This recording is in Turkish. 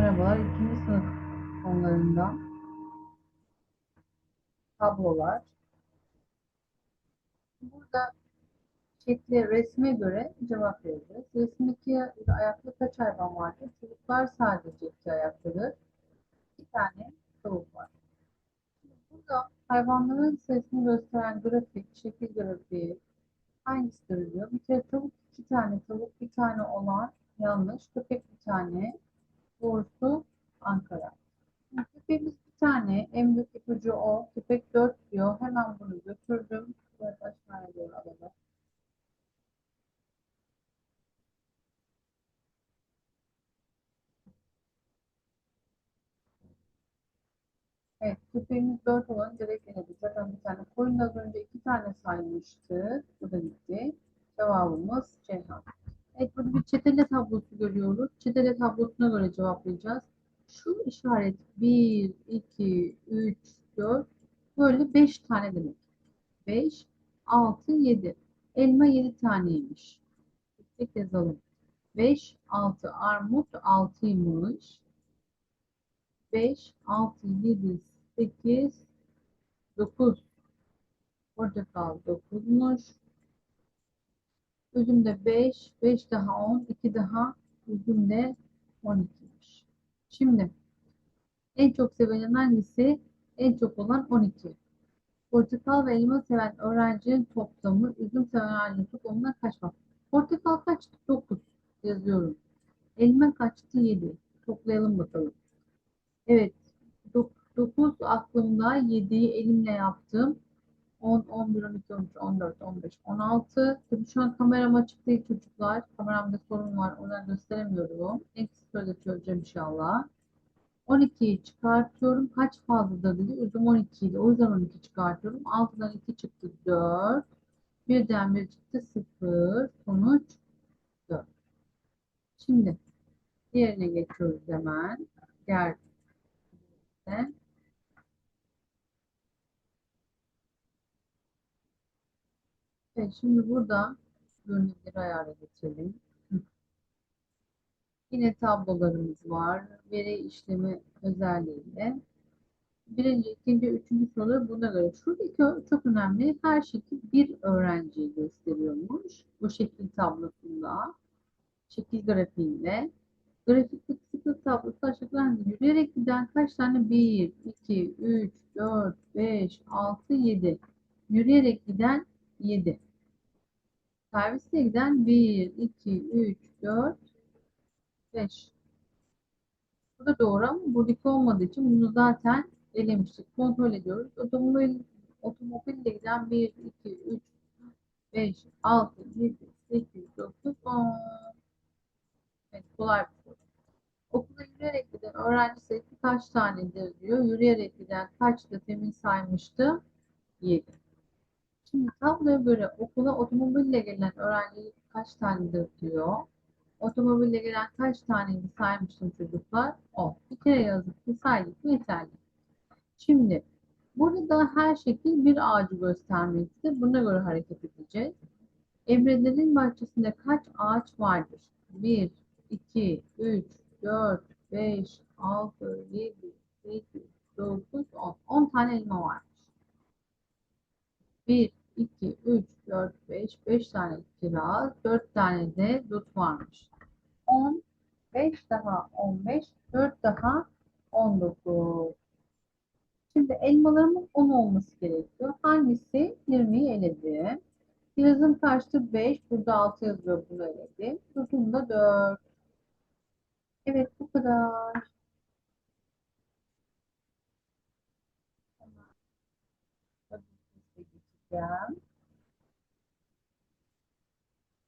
Merhabalar, ikinci sınıf konularından tablolar. Burada şekle, resme göre cevap vereceğiz. Resimdeki ayakta kaç hayvan vardır? Çocuklar sadece iki ayaktadır. İki tane tavuk var. Burada hayvanların sayısını gösteren grafik, şekil grafiği hangisidir diyor. Bir kere tavuk iki tane, tavuk bir tane olan yanlış, köpek bir tane, doğrusu Ankara. Köpeğimiz bir tane, en büyük ipucu o. Köpek dört diyor. Hemen bunu götürdüm. Böyle aşağıya doğru alalım. Evet, köpeğimiz dört olan direkt eledik. Zaten bir tane koyun az önce iki tane saymıştık. Bu da gitti. Cevabımız Ceyhan. Evet, burada çetele tablosu görüyoruz. Çetele tablosuna göre cevaplayacağız. Şu işaret 1, 2, 3, 4 böyle 5 tane demek. 5, 6, 7. Elma 7 taneymiş. Tek yazalım. 5, 6 armut 6'ymış. 5, 6, 7, 8, 9. Portakal 9'muş. Üzüm de 5, 5 daha 10, 2 daha üzüm de 12'ymiş. Şimdi en çok sevilen hangisi? En çok olan 12. Portakal ve elma seven öğrencinin toplamı üzüm seven öğrencinin toplamına kaç var? Portakal kaçtı? 9 yazıyorum. Elma kaçtı? 7. Toplayalım bakalım. Evet. 9 aklımda. 7'yi elimle yaptım. 10, 11, 12, 13, 14, 15, 16. Tabii şu an kameram açık değil çocuklar. Kameramda sorun var. Onu gösteremiyorum. En kısa sürede çözeceğim inşallah. 12'yi çıkartıyorum. Kaç fazladır dedi. Üzüm 12 idi. O yüzden 12 çıkartıyorum. 6'dan 2 çıktı 4. Birden 1 çıktı 0. Sonuç 4. Şimdi diğerine geçiyoruz hemen. Diğer Evet, şimdi burada görünümleri ayarla getirelim. Yine tablolarımız var. Veri işlemi özelliğiyle. Birinci, ikinci, üçüncü soru buna göre. Şuradaki çok önemli. Her şekil bir öğrenciyi gösteriyormuş. Bu şekil tablosunda. Şekil grafiğinde. Grafikte sıklık tablosu aşağıdan yürüyerek giden kaç tane? 1, 2, 3, 4, 5, 6, 7. Yürüyerek giden 7. Servisle giden 1, 2, 3, 4, 5. Bu da doğru ama buradaki olmadığı için bunu zaten elemiştik. Kontrol ediyoruz. Otomobil, otomobille giden 1, 2, 3, 5, 6, 7, 8, 9, 10. Evet, kolay bir soru. Okula yürüyerek giden öğrenci sayısı kaç tanedir diyor. Yürüyerek giden kaç da temin saymıştı? 7. Şimdi tabloya göre okula otomobille gelen öğrenci kaç tanedir diyor. Otomobille gelen kaç taneydi saymıştım çocuklar? 10. Bir kere yazıp bir saydık yeterli. Şimdi burada da her şekil bir ağacı göstermektedir. Buna göre hareket edeceğiz. Emre'lerin bahçesinde kaç ağaç vardır? 1, 2, 3, 4, 5, 6, 7, 8, 9, 10. 10 tane elma varmış. 1, 2, 3, 4, 5, 5 tane kiraz, 4 tane de dut varmış. 10, 5 daha 15, 4 daha 19. Şimdi elmalarımın 10 olması gerekiyor. Hangisi 20'yi eledi? Kirazın kaçtı? 5. Burada 6 yazıyor. Bunu eledi. Dutum da 4. Evet bu kadar. Tabii geçeceğim.